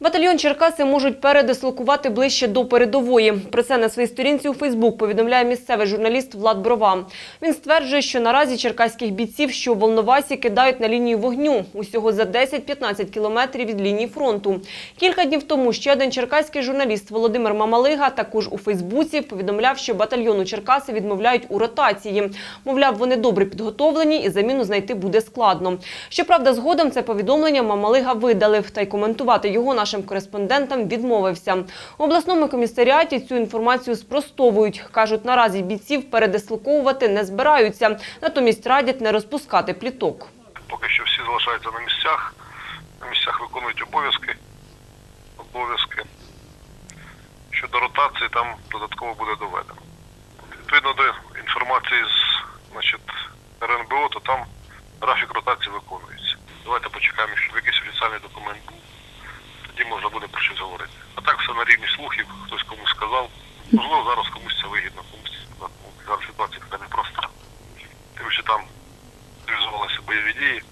Батальйон Черкаси можуть передислокувати ближче до передової. Про це на своїй сторінці у Фейсбук повідомляє місцевий журналіст Влад Брова. Він стверджує, що наразі черкаських бійців, що у Волновасі, кидають на лінію вогню усього за 10-15 кілометрів від лінії фронту. Кілька днів тому ще один черкаський журналіст Володимир Мамалига також у Фейсбуці повідомляв, що батальйону Черкаси відмовляють у ротації. Мовляв, вони добре підготовлені і заміну знайти буде складно. Щоправда, згодом це повідомлення Мамалига видалив, та й коментувати його нашим кореспондентам відмовився. У обласному комісаріаті цю інформацію спростовують. Кажуть, наразі бійців передислоковувати не збираються, натомість радять не розпускати пліток. Поки що всі залишаються на місцях, на місцях виконують обов'язки. Обов'язки. Щодо ротації, там додатково буде доведено. Відповідно до інформації з значить, РНБО, то там графік ротації виконується. Давайте почекаємо, щоб якийсь офіційний документ був. Тоді можна буде про щось говорити. А так все на рівні слухів, хтось комусь сказав. Можливо, зараз комусь це вигідно, комусь ну, зараз ситуація така непроста. Тим, що там реалізувалися бойові дії.